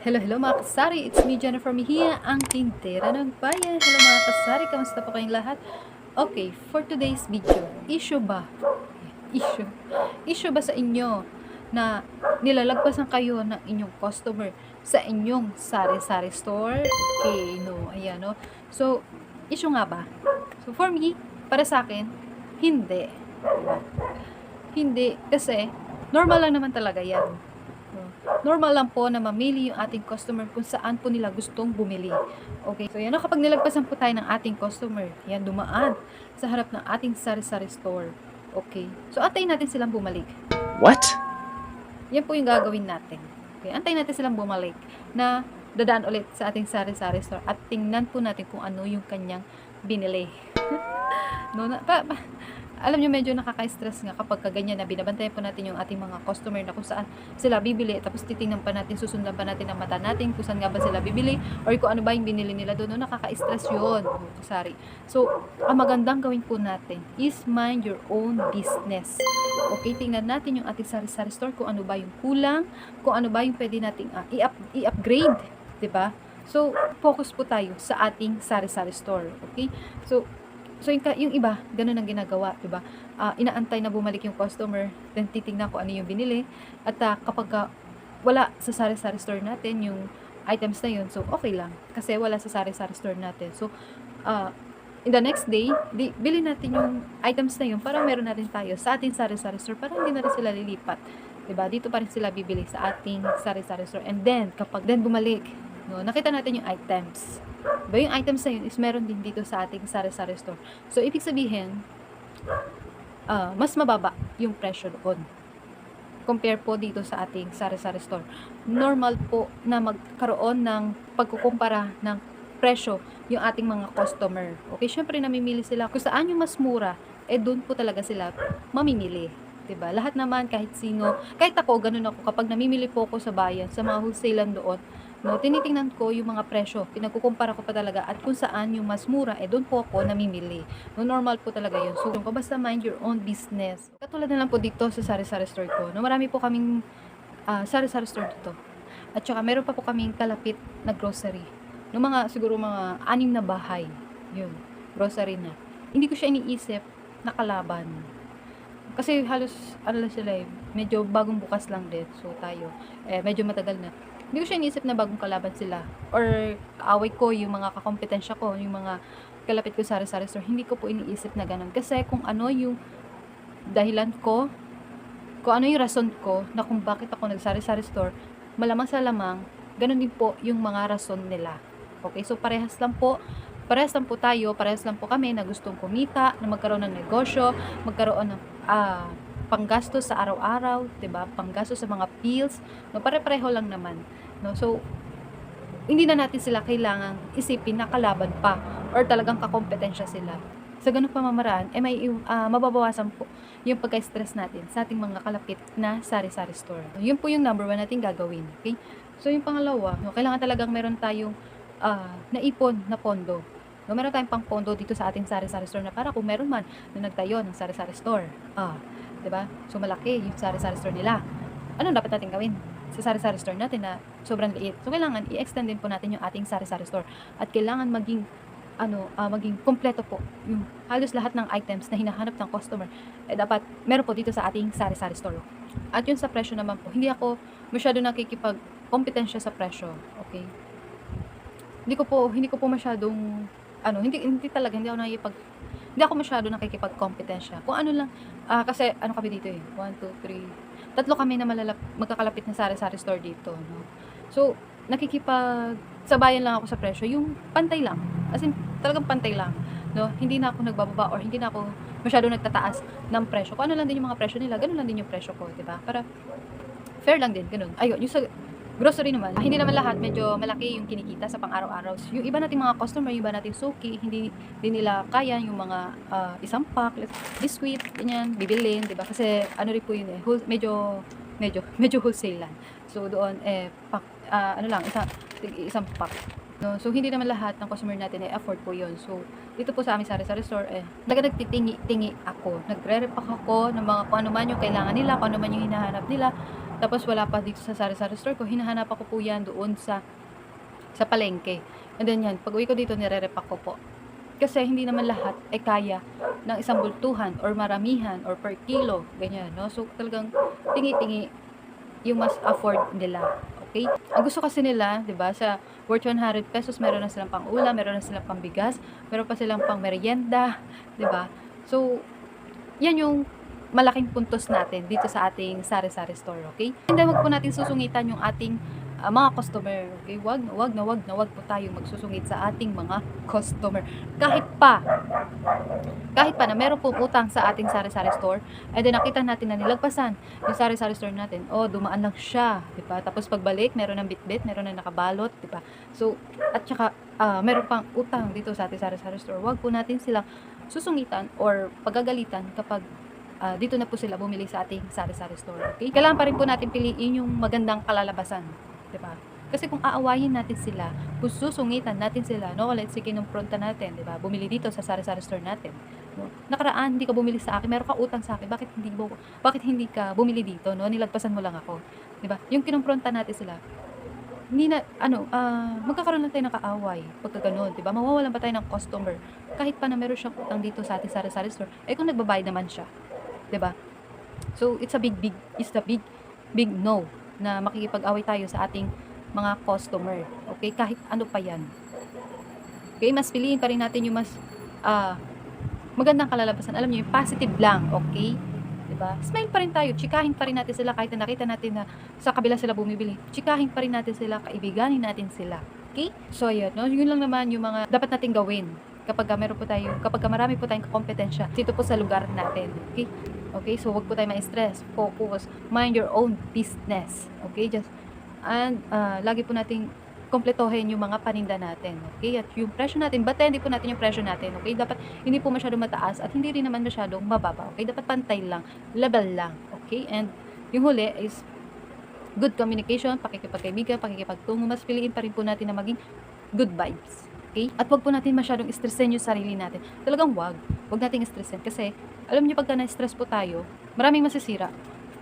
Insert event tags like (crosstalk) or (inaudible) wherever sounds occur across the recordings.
Hello, hello mga kasari. It's me, Jennifer Mejia, ang tindera ng bayan. Hello mga kasari, kamusta po kayong lahat? Okay, for today's video, issue ba? Issue. Issue ba sa inyo na nilalagpasan kayo ng inyong customer sa inyong sari-sari store? Okay, no. Ayan, no. So, issue nga ba? So, for me, para sa akin, hindi. Hindi. Kasi, normal lang naman talaga yan. No? Normal lang po na mamili yung ating customer kung saan po nila gustong bumili. Okay, so yan, kapag nilagpasan po tayo ng ating customer, yan, dumaan sa harap ng ating sari-sari store. Okay, so antayin natin silang bumalik. What? Yan po yung gagawin natin. Okay, antayin natin silang bumalik na dadaan ulit sa ating sari-sari store at tingnan po natin kung ano yung kanyang binili. (laughs) no, na, pa, pa, alam nyo, medyo nakaka-stress nga kapag kaganyan na binabantayan po natin yung ating mga customer na kung saan sila bibili tapos titingnan pa natin, susundan pa natin ang mata natin kung saan nga ba sila bibili or kung ano ba yung binili nila doon. No, nakaka-stress yun. Sorry. So, ang magandang gawin po natin is mind your own business. Okay, tingnan natin yung ating sari-sari store kung ano ba yung kulang, kung ano ba yung pwede nating i-up, i-upgrade, 'di ba? So, focus po tayo sa ating sari-sari store, okay? So, so yung, yung iba, ganun ang ginagawa, 'di ba? Ah, inaantay na bumalik yung customer, then titingnan ko ano yung binili at ah, kapag ah, wala sa sari-sari store natin yung items na yun, so okay lang kasi wala sa sari-sari store natin. So, ah, in the next day, di, bilhin natin yung items na yun para meron na rin tayo sa ating sari-sari store para hindi na rin sila lilipat. 'Di ba Dito pa rin sila bibili sa ating sari-sari store. And then, kapag then bumalik, no, nakita natin yung items. Ba yung items na yun is meron din dito sa ating sari-sari store. So, ibig sabihin, ah, mas mababa yung presyo doon. Compare po dito sa ating sari-sari store. Normal po na magkaroon ng pagkukumpara ng presyo yung ating mga customer. Okay, syempre namimili sila kung saan yung mas mura, eh doon po talaga sila mamimili. 'Di ba? Lahat naman kahit sino, kahit ako ganun ako kapag namimili po ako sa bayan, sa mga wholesalan doon, no, tinitingnan ko yung mga presyo, pinagkukumpara ko pa talaga at kung saan yung mas mura, eh doon po ako namimili. No, normal po talaga yun. So, ko basta mind your own business. Katulad na lang po dito sa sari-sari store ko. No, marami po kaming ah, sari-sari store dito. At saka meron pa po kaming kalapit na grocery. No, mga siguro mga anim na bahay. Yun, grocery na. Hindi ko siya iniisip na kalaban. Kasi halos, ano sila eh, medyo bagong bukas lang din. So, tayo, eh, medyo matagal na. Hindi ko siya iniisip na bagong kalaban sila. Or, kaaway ko, yung mga kakompetensya ko, yung mga kalapit ko sa sari-sari store, hindi ko po iniisip na ganun. Kasi kung ano yung dahilan ko, kung ano yung rason ko, na kung bakit ako nagsari-sari store, malamang sa lamang, ganun din po yung mga rason nila. Okay, so parehas lang po, parehas lang po tayo, parehas lang po kami na gustong kumita, na magkaroon ng negosyo, magkaroon ng ah, panggastos sa araw-araw, 'di ba? Panggastos sa mga bills, no pare-pareho lang naman, no? So hindi na natin sila kailangang isipin na kalaban pa or talagang kakompetensya sila. Sa ganung pamamaraan, eh may ah, mababawasan po yung pagka-stress natin sa ating mga kalapit na sari-sari store. Yun po yung number one natin gagawin. Okay? So yung pangalawa, no, kailangan talagang meron tayong ah, naipon na pondo. No, meron tayong pang pondo dito sa ating sari-sari store na para kung meron man na nagtayo ng sari-sari store. Ah, 'di ba? So malaki yung sari-sari store nila. Ano dapat natin gawin sa sari-sari store natin na sobrang liit? So kailangan i-extend din po natin yung ating sari-sari store at kailangan maging ano, ah, maging kompleto po yung halos lahat ng items na hinahanap ng customer eh dapat meron po dito sa ating sari-sari store. At yun sa presyo naman po, hindi ako masyado nakikipag kompetensya sa presyo. Okay? Hindi ko po hindi ko po masyadong ano, hindi hindi talaga hindi ako nakikipag hindi ako masyado nakikipag-kompetensya. Kung ano lang, ah, kasi ano kami dito eh, 1, 2, 3, tatlo kami na malalap, magkakalapit na sari-sari store dito. No? So, nakikipag, sabayan lang ako sa presyo, yung pantay lang. As in, talagang pantay lang. No? Hindi na ako nagbababa or hindi na ako masyado nagtataas ng presyo. Kung ano lang din yung mga presyo nila, ganun lang din yung presyo ko, di ba? Para fair lang din, ganun. Ayun, yung sa grocery naman, hindi naman lahat medyo malaki yung kinikita sa pang-araw-araw. Yung iba nating mga customer, yung iba nating suki, hindi din nila kaya yung mga ah, isang pack, biscuit, ganyan, bibilin, 'di ba? Kasi ano rin po yun eh, whole, medyo medyo (laughs) medyo wholesale lang. So doon eh pack, ah, ano lang, isa, isang pack. No, so hindi naman lahat ng customer natin ay afford po 'yon. So dito po sa amin sari-sari store eh, talaga nagtitingi-tingi ako. Nagre-repack ako ng mga kung ano man yung kailangan nila, kung ano man yung hinahanap nila Tapos wala pa dito sa sari-sari store ko. Hinahanap ako po yan doon sa sa palengke. And then yan, pag uwi ko dito, nire-repack ko po. Kasi hindi naman lahat ay kaya ng isang bultuhan or maramihan or per kilo, ganyan, no? So, talagang tingi-tingi yung mas afford nila. Okay? Ang gusto kasi nila, 'di ba, sa worth 100 pesos, meron na silang pang-ulam, meron na silang pang-bigas, meron pa silang pang-merienda, 'di ba? So, yan yung malaking puntos natin dito sa ating sari-sari store, okay? Hindi wag po natin susungitan yung ating ah, mga customer, okay? Wag, wag na wag na wag po tayong magsusungit sa ating mga customer. Kahit pa, kahit pa na meron po utang sa ating sari-sari store, and then nakita natin na nilagpasan yung sari-sari store natin, oh, dumaan lang siya, di ba? Tapos pagbalik, meron ng bit-bit, meron na nakabalot, di ba? So, at saka, ah, meron pang utang dito sa ating sari-sari store. Wag po natin silang susungitan or pagagalitan kapag ah, dito na po sila bumili sa ating sari-sari store. Okay? Kailangan pa rin po natin piliin yung magandang kalalabasan. ba? Kasi kung aawayin natin sila, kung susungitan natin sila, no, let's say kinumpronta natin, di ba? Bumili dito sa sari-sari store natin. No? Nakaraan, hindi ka bumili sa akin, meron ka utang sa akin, bakit hindi mo, bakit hindi ka bumili dito, no? Nilagpasan mo lang ako. Di ba? Yung kinumpronta natin sila, hindi na, ano, ah, magkakaroon lang tayo ng kaaway pagka ganun, di ba? Mawawalan pa tayo ng customer. Kahit pa na meron siyang utang dito sa ating sari-sari store, eh kung nagbabayad naman siya, di ba? So, it's a big, big, it's a big, big no na makikipag-away tayo sa ating mga customer. Okay? Kahit ano pa yan. Okay? Mas piliin pa rin natin yung mas ah, magandang kalalabasan. Alam niyo, yung positive lang. Okay? 'Di ba? Smile pa rin tayo. Chikahin pa rin natin sila kahit na nakita natin na sa kabila sila bumibili. Chikahin pa rin natin sila. Kaibiganin natin sila. Okay? So, yun. No? Yun lang naman yung mga dapat nating gawin kapag ka meron po tayo, kapag ka marami po tayong kompetensya dito po sa lugar natin. Okay? Okay? So, wag po tayo ma-stress. Focus. Mind your own business. Okay? Just and ah, lagi po nating kompletohin yung mga paninda natin. Okay? At yung presyo natin, bata hindi po natin yung presyo natin. Okay? Dapat hindi po masyadong mataas at hindi rin naman masyadong mababa. Okay? Dapat pantay lang, level lang. Okay? And yung huli is good communication, pakikipagkaibigan, pakikipagtungo. Mas piliin pa rin po natin na maging good vibes. Okay? At wag po natin masyadong stressin yung sarili natin. Talagang wag. Wag nating stressin. Kasi, alam niyo pagka na-stress po tayo, maraming masisira.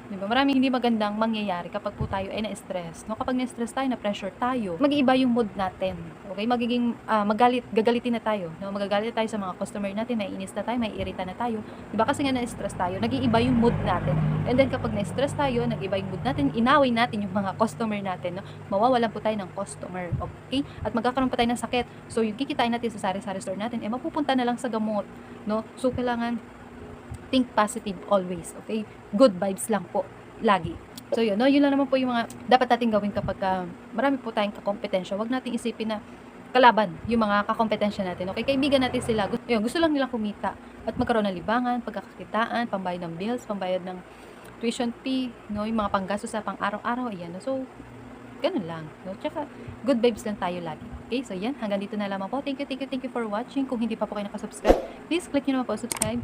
Diba? Maraming hindi magandang mangyayari kapag po tayo ay na-stress. No? Kapag na-stress tayo, na-pressure tayo, mag-iiba yung mood natin. Okay? Magiging, ah, magalit, gagalitin na tayo. No? Magagalit tayo sa mga customer natin, may inis na tayo, may irita na tayo. Diba? Kasi nga na-stress tayo, nag-iiba yung mood natin. And then kapag na-stress tayo, nag-iba yung mood natin, inaway natin yung mga customer natin. No? Mawawalan po tayo ng customer. Okay? At magkakaroon pa tayo ng sakit. So, yung kikitain natin sa sari-sari store natin, eh, mapupunta na lang sa gamot. No? So, kailangan think positive always, okay? Good vibes lang po, lagi. So yun, no? yun lang naman po yung mga dapat natin gawin kapag ah, marami po tayong kakompetensya. Huwag natin isipin na kalaban yung mga kakompetensya natin. Okay, kaibigan natin sila. Gusto, yun, gusto lang nilang kumita at magkaroon ng libangan, pagkakakitaan, pambayad ng bills, pambayad ng tuition fee, no? yung mga panggastos sa pang-araw-araw, ayan. No? So, ganun lang. No? Tsaka, good vibes lang tayo lagi. Okay, so yan, hanggang dito na lamang po. Thank you, thank you, thank you for watching. Kung hindi pa po kayo nakasubscribe, please click nyo naman po subscribe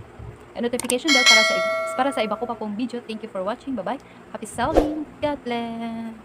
and notification bell para sa para sa iba ko pa pong video. Thank you for watching. Bye-bye. Happy selling. God bless.